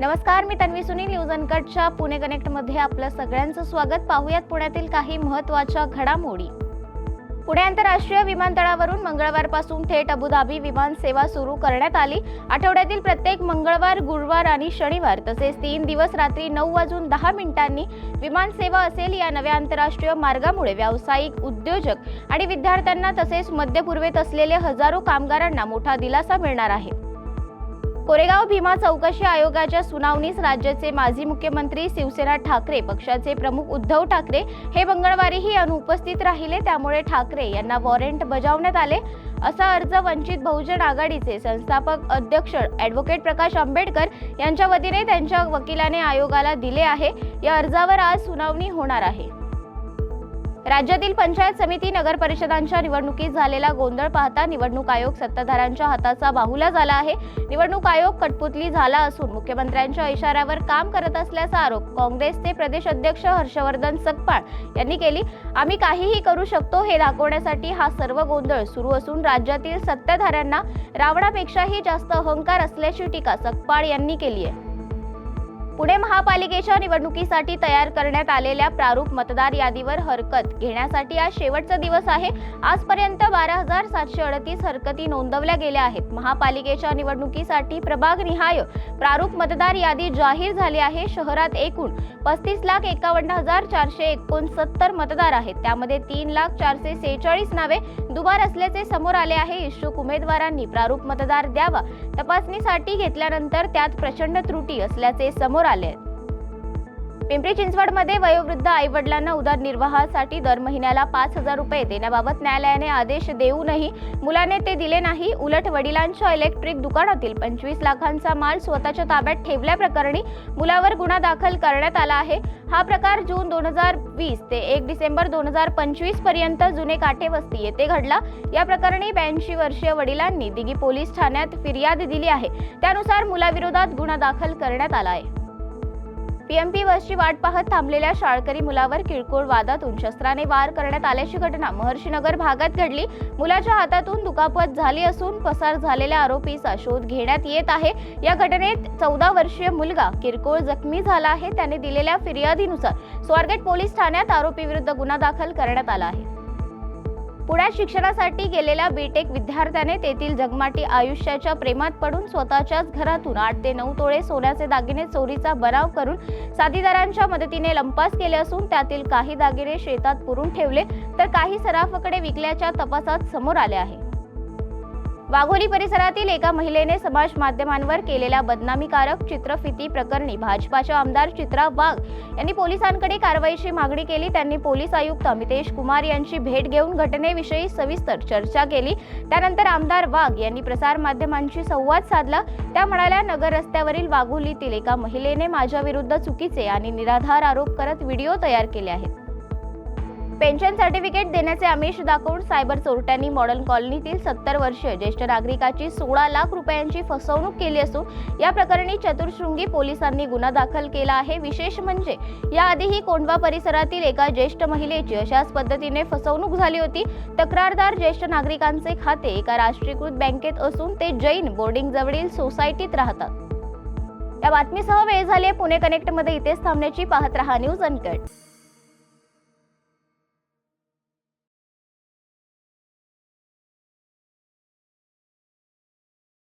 नमस्कार मी तन्वी सुनील न्यूज अनकटच्या पुणे कनेक्टमध्ये आपलं सगळ्यांचं स्वागत. पाहूयात पुण्यातील काही महत्त्वाच्या घडामोडी. पुणे आंतरराष्ट्रीय विमानतळावरून मंगळवारपासून थेट अबुधाबी विमान सेवा सुरू करण्यात आली. आठवड्यातील प्रत्येक मंगळवार गुरुवार आणि शनिवार तसेच तीन दिवस रात्री नऊ वाजून दहा मिनिटांनी विमान सेवा असेल या नव्या आंतरराष्ट्रीय मार्गामुळे व्यावसायिक उद्योजक आणि विद्यार्थ्यांना तसेच मध्य पूर्वेत असलेले हजारो कामगारांना मोठा दिलासा मिळणार आहे. कोरेगाव भीमा चौकशी आयोगाच्या सुनावणीस राज्याचे माजी मुख्यमंत्री शिवसेना ठाकरे पक्षाचे प्रमुख उद्धव ठाकरे हे मंगळवारीही अनुपस्थित राहिले. त्यामुळे ठाकरे यांना वॉरंट बजावण्यात आले. असा अर्ज वंचित बहुजन आघाडीचे संस्थापक अध्यक्ष ॲडव्होकेट प्रकाश आंबेडकर यांच्या वतीने त्यांच्या वकिलाने आयोगाला दिले आहे. या अर्जावर आज सुनावणी होणार आहे. राज्यातील पंचायत समिती नगर परिषदांच्या निवडणुकीत झालेला गोंधळ पाहता निवडणूक आयोग सत्ताधाऱ्यांच्या हाताचा बाहुला झाला आहे. निवडणूक आयोग कटपुतली झाला असून मुख्यमंत्र्यांच्या इशाऱ्यावर काम करत असल्याचा आरोप काँग्रेसचे प्रदेश अध्यक्ष हर्षवर्धन सकपाळ यांनी केली. आम्ही काहीही करू शकतो हे दाखवण्यासाठी हा सर्व गोंधळ सुरू असून राज्यातील सत्ताधाऱ्यांना रावणापेक्षाही जास्त अहंकार असल्याची टीका सकपाळ यांनी केली आहे. पुणे महापालिकेच्या निवडणुकीसाठी तयार करण्यात आलेल्या प्रारूप मतदार यादीवर हरकत घेण्यासाठी आज शेवटचा दिवस आहे. आजपर्यंत बारा हजार सातशे अडतीस हरकती नोंदवल्या गेल्या आहेत. महापालिकेच्या निवडणुकीसाठी प्रभाग निहाय प्रारूप मतदार यादी जाहीर झाली आहे. शहरात एकूण पस्तीस लाख एकावन्न हजार चारशे एकोणसत्तर मतदार आहेत. त्यामध्ये तीन लाख चारशे सेहेचाळीस नावे दुबार असल्याचे समोर आले आहे. इच्छुक उमेदवारांनी प्रारूप मतदार द्यावा तपासणीसाठी घेतल्यानंतर त्यात प्रचंड त्रुटी असल्याचे समोर आले आहेत. पिंपरी चिंचवडमध्ये वयोवृद्ध आई वडिलांना उदरनिर्वाहासाठी दर महिन्याला पाच हजार रुपये देण्याबाबत न्यायालयाने आदेश देऊनही मुलाने ते दिले नाही. उलट वडिलांच्या इलेक्ट्रिक दुकानातील पंचवीस लाखांचा माल स्वतःच्या ताब्यात ठेवल्याप्रकरणी मुलावर गुन्हा दाखल करण्यात आला आहे. हा प्रकार जून दोन हजार वीस ते एक डिसेंबर दोन हजार पंचवीसपर्यंत जुने काठेवस्ती येथे घडला. या प्रकरणी ब्याऐंशी वर्षीय वडिलांनी दिघी पोलीस ठाण्यात फिर्याद दिली आहे. त्यानुसार मुलाविरोधात गुन्हा दाखल करण्यात आला आहे. पीएमपी बसची वाट पाहत थांबलेल्या शाळकरी मुलावर किरकोळ वादातून शस्त्राने वार करण्यात आल्याची घटना. महर्षीनगर भागात घडली. मुलाच्या हातातून दुखापत झाली असून पसार झालेल्या आरोपीचा शोध घेण्यात येत आहे. या घटनेत चौदा वर्षीय मुलगा किरकोळ जखमी झाला आहे. त्याने दिलेल्या फिर्यादीनुसार स्वारगेट पोलीस ठाण्यात आरोपीविरुद्ध गुन्हा दाखल करण्यात आला आहे. पुण्यात शिक्षणासाठी गेलेल्या बीटेक विद्यार्थ्याने तेथील जगमाटी आयुष्याच्या प्रेमात पडून स्वतःच्याच घरातून आठ ते नऊ तोळे सोन्याचे दागिने चोरीचा बनाव करून साथीदारांच्या मदतीने लंपास केले असून त्यातील काही दागिने शेतात पुरून ठेवले तर काही सराफकडे विकल्याच्या तपासात समोर आले आहे. वाघोली परिसरातील एका महिलेने समाज माध्यमांवर केलेल्या बदनामीकारक चित्रफिती प्रकरणी भाजपाच्या आमदार चित्रा वाघ यांनी पोलिसांकडे कारवाईची मागणी केली. त्यांनी पोलीस आयुक्त अमितेश कुमार यांची भेट घेऊन घटनेविषयी सविस्तर चर्चा केली. त्यानंतर आमदार वाघ यांनी प्रसार माध्यमांशी संवाद साधला. त्या म्हणाल्या नगर रस्त्यावरील वाघोलीतील एका महिलेने माझ्या विरुद्ध चुकीचे आणि निराधार आरोप करत व्हिडिओ तयार केले आहेत. पेन्शन सर्टिफिकेट देण्याचे आमिष दाखवून सायबर चोरट्यांनी मॉडर्न कॉलनीतील सत्तर वर्षीय ज्येष्ठ नागरिकाची सोळा लाख रुपयांची फसवणूक केली असून या प्रकरणी चतुर्शृंगी पोलिसांनी गुन्हा दाखल केला आहे. विशेष म्हणजे याआधीही कोंढवा परिसरातील एका ज्येष्ठ महिलेची अशाच पद्धतीने फसवणूक झाली होती. तक्रारदार ज्येष्ठ नागरिकांचे खाते एका राष्ट्रीयकृत बँकेत असून ते जैन बोर्डिंग जवळील सोसायटीत राहतात. या बातमीसह वेळ झाली पुणे कनेक्टमध्ये इथेच थांबण्याची. पाहत रहा न्यूज अनकट.